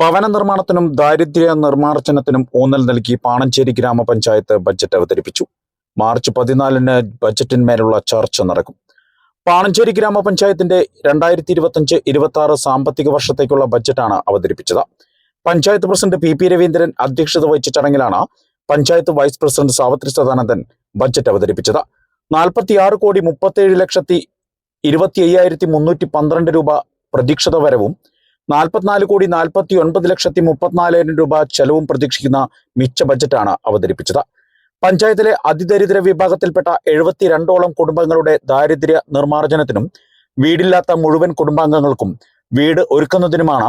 ഭവന നിർമ്മാണത്തിനും ദാരിദ്ര്യ നിർമ്മാർജനത്തിനും ഊന്നൽ നൽകി പാണഞ്ചേരി ഗ്രാമപഞ്ചായത്ത് ബജറ്റ് അവതരിപ്പിച്ചു. മാർച്ച് പതിനാലിന് ബജറ്റിന്മേലുള്ള ചർച്ച നടക്കും. പാണഞ്ചേരി ഗ്രാമപഞ്ചായത്തിന്റെ രണ്ടായിരത്തി ഇരുപത്തിയഞ്ച് ഇരുപത്തി ആറ് സാമ്പത്തിക വർഷത്തേക്കുള്ള ബജറ്റാണ് അവതരിപ്പിച്ചത്. Panchayat president P P Ravindran അധ്യക്ഷത വഹിച്ച ചടങ്ങിലാണ് panchayat vice president Savithri Sadanandan budget അവതരിപ്പിച്ചത്. നാൽപ്പത്തിയാറ് കോടി മുപ്പത്തേഴ് ലക്ഷത്തി ഇരുപത്തി അയ്യായിരത്തി മുന്നൂറ്റി പന്ത്രണ്ട് രൂപ പ്രതീക്ഷിത വരവും നാൽപ്പത്തിനാല് കോടി നാൽപ്പത്തി ഒൻപത് ലക്ഷത്തി മുപ്പത്തിനാലായിരം രൂപ ചെലവും പ്രതീക്ഷിക്കുന്ന മിച്ച ബജറ്റാണ് അവതരിപ്പിച്ചത്. പഞ്ചായത്തിലെ അതിദരിദ്ര വിഭാഗത്തിൽപ്പെട്ട എഴുപത്തിരണ്ടോളം കുടുംബങ്ങളുടെ ദാരിദ്ര്യ നിർമ്മാർജനത്തിനും വീടില്ലാത്ത മുഴുവൻ കുടുംബാംഗങ്ങൾക്കും വീട് ഒരുക്കുന്നതിനുമാണ്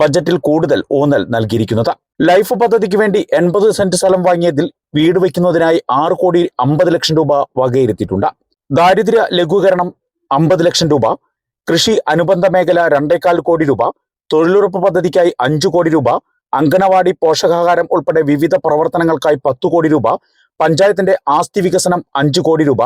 ബജറ്റിൽ കൂടുതൽ ഊന്നൽ നൽകിയിരിക്കുന്നത്. ലൈഫ് പദ്ധതിക്ക് വേണ്ടി എൺപത് സെന്റ് സ്ഥലം വാങ്ങിയതിൽ വീട് വയ്ക്കുന്നതിനായി ആറ് കോടി അമ്പത് ലക്ഷം രൂപ വകയിരുത്തിയിട്ടുണ്ട്. ദാരിദ്ര്യ ലഘൂകരണം അമ്പത് ലക്ഷം രൂപ കൃഷി അനുബന്ധ മേഖല രണ്ടേകാൽ കോടി രൂപ തൊഴിലുറപ്പ് പദ്ധതിക്കായി അഞ്ചു കോടി രൂപ അങ്കണവാടി പോഷകാഹാരം ഉൾപ്പെടെ വിവിധ പ്രവർത്തനങ്ങൾക്കായി പത്തു കോടി രൂപ പഞ്ചായത്തിന്റെ ആസ്തി വികസനം അഞ്ചു കോടി രൂപ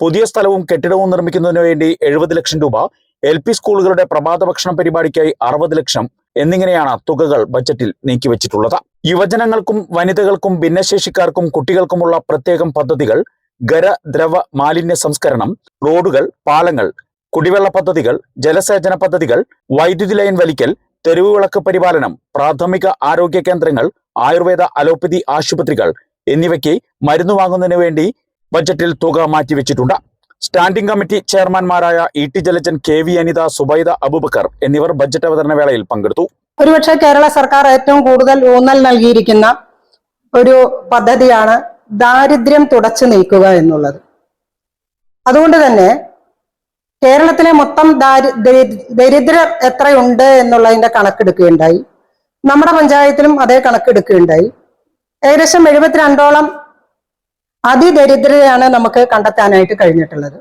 പുതിയ സ്ഥലവും കെട്ടിടവും നിർമ്മിക്കുന്നതിന് വേണ്ടി എഴുപത് ലക്ഷം രൂപ എൽ പി സ്കൂളുകളുടെ പ്രഭാത ഭക്ഷണ പരിപാടിക്കായി അറുപത് ലക്ഷം എന്നിങ്ങനെയാണ് തുകകൾ ബജറ്റിൽ നീക്കിവച്ചിട്ടുള്ളത് യുവജനങ്ങൾക്കും വനിതകൾക്കും ഭിന്നശേഷിക്കാർക്കും കുട്ടികൾക്കുമുള്ള പ്രത്യേകം പദ്ധതികൾ ഖര ദ്രവ മാലിന്യ സംസ്കരണം റോഡുകൾ പാലങ്ങൾ കുടിവെള്ള പദ്ധതികൾ ജലസേചന പദ്ധതികൾ വൈദ്യുതി ലൈൻ വലിക്കൽ തെരുവ് വിളക്ക് പരിപാലനം പ്രാഥമിക ആരോഗ്യ കേന്ദ്രങ്ങൾ ആയുർവേദ അലോപ്പതി ആശുപത്രികൾ എന്നിവയ്ക്ക് മരുന്ന് വാങ്ങുന്നതിന് വേണ്ടി ബജറ്റിൽ തുക മാറ്റിവെച്ചിട്ടുണ്ട്. Standing committee ചെയർമാൻമാരായ E T Jalajan K V Anitha Subaida Abubakar എന്നിവർ ബജറ്റ് അവതരണ വേളയിൽ പങ്കെടുത്തു. ഒരുപക്ഷെ കേരള സർക്കാർ ഏറ്റവും കൂടുതൽ ഊന്നൽ നൽകിയിരിക്കുന്ന ഒരു പദ്ധതിയാണ് ദാരിദ്ര്യം തുടച്ചു നീക്കുക എന്നുള്ളത്. അതുകൊണ്ട് തന്നെ കേരളത്തിലെ മൊത്തം ദാരി ദരിദ്രർ എത്രയുണ്ട് എന്നുള്ളതിന്റെ കണക്കെടുക്കുകയുണ്ടായി. നമ്മുടെ പഞ്ചായത്തിലും അതേ കണക്കെടുക്കുകയുണ്ടായി. ഏകദേശം എഴുപത്തിരണ്ടോളം അതിദരിദ്രരെയാണ് നമുക്ക് കണ്ടെത്താനായിട്ട് കഴിഞ്ഞിട്ടുള്ളത്.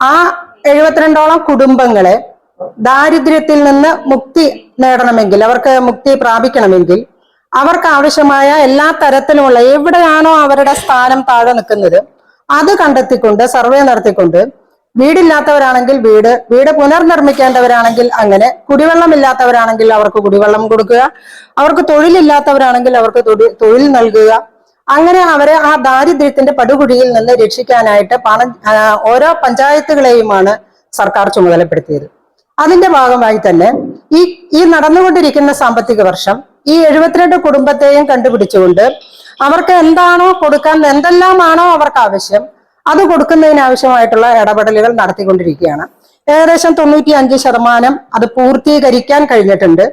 ആ എഴുപത്തിരണ്ടോളം കുടുംബങ്ങളെ ദാരിദ്ര്യത്തിൽ നിന്ന് മുക്തി നേടണമെങ്കിൽ അവർക്ക് മുക്തി പ്രാപിക്കണമെങ്കിൽ അവർക്ക് ആവശ്യമായ എല്ലാ തരത്തിലുമുള്ള എവിടെയാണോ അവരുടെ സ്ഥാനം താഴെ നിൽക്കുന്നത് അത് കണ്ടെത്തിക്കൊണ്ട് സർവേ നടത്തിക്കൊണ്ട് വീടില്ലാത്തവരാണെങ്കിൽ വീട് വീട് പുനർനിർമ്മിക്കേണ്ടവരാണെങ്കിൽ അങ്ങനെ കുടിവെള്ളമില്ലാത്തവരാണെങ്കിൽ അവർക്ക് കുടിവെള്ളം കൊടുക്കുക അവർക്ക് തൊഴിലില്ലാത്തവരാണെങ്കിൽ അവർക്ക് തൊഴിൽ നൽകുക. അങ്ങനെ അവരെ ആ ദാരിദ്ര്യത്തിന്റെ പടുകുഴിയിൽ നിന്ന് രക്ഷിക്കാനായിട്ട് പണം ഓരോ പഞ്ചായത്തുകളെയുമാണ് സർക്കാർ ചുമതലപ്പെടുത്തിയത്. അതിന്റെ ഭാഗമായി തന്നെ ഈ ഈ നടന്നുകൊണ്ടിരിക്കുന്ന സാമ്പത്തിക വർഷം ഈ എഴുപത്തിരണ്ട് കുടുംബത്തെയും കണ്ടുപിടിച്ചുകൊണ്ട് അവർക്ക് എന്താണോ കൊടുക്കാൻ എന്തെല്ലാമാണോ അവർക്ക് ആവശ്യം അത് കൊടുക്കുന്നതിനാവശ്യമായിട്ടുള്ള ഇടപെടലുകൾ നടത്തിക്കൊണ്ടിരിക്കുകയാണ്. ഏകദേശം തൊണ്ണൂറ്റി അഞ്ച് ശതമാനം അത് പൂർത്തീകരിക്കാൻ കഴിഞ്ഞിട്ടുണ്ട്.